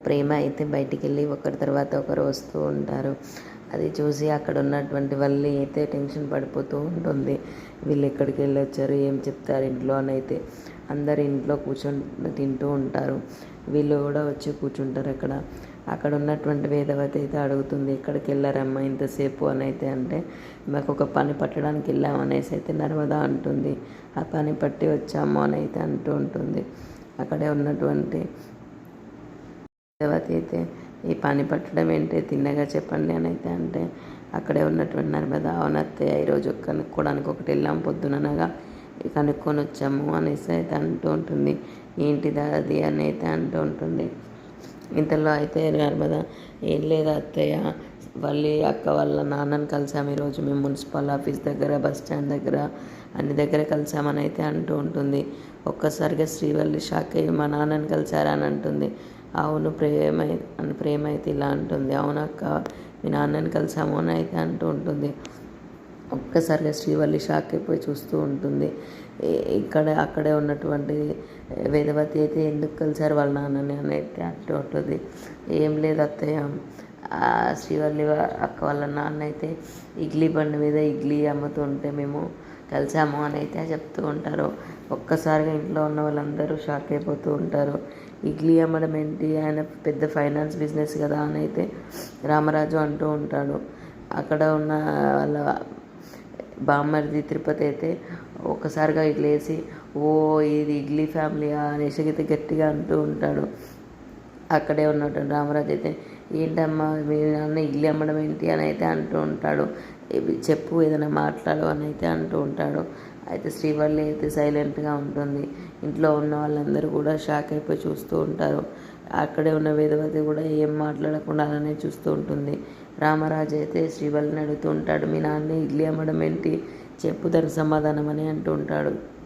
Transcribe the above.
ప్రేమ అయితే బయటికి వెళ్ళి ఒకరి తర్వాత ఒకరు వస్తూ ఉంటారు. అది చూసి అక్కడ ఉన్నటువంటి వాళ్ళు అయితే టెన్షన్ పడిపోతూ ఉంటుంది. వీళ్ళు ఎక్కడికి వెళ్ళి వచ్చారు ఏం చెప్తారు? ఇంట్లో అని అయితే అందరు ఇంట్లో కూర్చొని తింటూ ఉంటారు. వీళ్ళు కూడా వచ్చి కూర్చుంటారు అక్కడ. అక్కడ ఉన్నటువంటి వేదవతి అయితే అడుగుతుంది ఎక్కడికి వెళ్ళారమ్మా ఇంతసేపు? అని అయితే అంటే మాకు ఒక పని పట్టడానికి వెళ్ళాము అనేసి అయితే నర్మదా అంటుంది. ఆ పని పట్టి వచ్చాము అని అయితే అంటూ ఉంటుంది. అక్కడే ఉన్నటువంటి దేవత అయితే ఈ పని పట్టడం ఏంటి? తిన్నగా చెప్పండి అని అయితే అంటే అక్కడే ఉన్నటువంటి నర్మదా అవునత్తయ్య ఈరోజు కనుక్కోవడానికి ఒకటి వెళ్ళాం పొద్దుననగా. కనుక్కొని వచ్చాము అనేసి అయితే అంటూ ఉంటుంది. ఏంటిది అది అని అయితే అంటూ ఉంటుంది. ఇంతలో అయితే నర్మద ఏం లేదు అత్తయ్య వాళ్ళి అక్క వాళ్ళ నాన్నని కలిసాము ఈరోజు. మేము మున్సిపల్ ఆఫీస్ దగ్గర బస్ స్టాండ్ దగ్గర అన్ని దగ్గర కలిసామని అయితే అంటూ ఉంటుంది. ఒక్కసారిగా శ్రీవల్లి షాక్ అయ్యి మా నాన్నని కలిసారా? అని అంటుంది. అవును ప్రేమ అని ప్రేమ అయితే ఇలా అంటుంది. అవును అక్క మీ నాన్నని కలిసాము అని అయితే అంటూ ఉంటుంది. ఒక్కసారిగా శ్రీవల్లి షాక్ అయిపోయి చూస్తూ ఉంటుంది. ఇక్కడ అక్కడే ఉన్నటువంటి వేదవతి అయితే ఎందుకు కలిసారు వాళ్ళ నాన్నని అని అయితే అంటూ ఉంటుంది. ఏం లేదు అత్తయ్య. శ్రీవల్లి అక్క వాళ్ళ నాన్న అయితే ఇడ్లీ బండి మీద ఇడ్లీ అమ్ముతూ ఉంటే మేము కలిసాము అని అయితే చెప్తూ ఉంటారు. ఒక్కసారిగా ఇంట్లో ఉన్న వాళ్ళందరూ షాక్ అయిపోతూ ఉంటారు. ఇడ్లీ అమ్మడం ఏంటి? ఆయన పెద్ద ఫైనాన్స్ బిజినెస్ కదా అని అయితే రామరాజు అంటూ ఉంటాడు. అక్కడ ఉన్న వాళ్ళ బామ్మర్ది తిరుపతి అయితే ఒక్కసారిగా ఇట్లా వేసి ఓ ఇది ఇడ్లీ ఫ్యామిలీ అనేసి అయితే గట్టిగా అంటూ ఉంటాడు. అక్కడే ఉన్నటువంటి రామరాజు అయితే ఏంటమ్మా మీ నాన్న ఇడ్లీ అమ్మడం ఏంటి? అని అయితే అంటూ ఉంటాడు. చెప్పు ఏదైనా మాట్లాడు అని అయితే అంటూ ఉంటాడు. అయితే శ్రీవల్లి అయితే సైలెంట్గా ఉంటుంది. ఇంట్లో ఉన్న వాళ్ళందరూ కూడా షాక్ అయిపోయి చూస్తూ ఉంటారు. అక్కడే ఉన్న వేదవతి కూడా ఏం మాట్లాడకుండా అలానే చూస్తూ ఉంటుంది. రామరాజు అయితే శ్రీవల్లిని అడుగుతూ ఉంటాడు మీ నాన్న ఇడ్లీ అమ్మడం ఏంటి? చెప్పు దానికి సమాధానం అని అంటూ ఉంటాడు.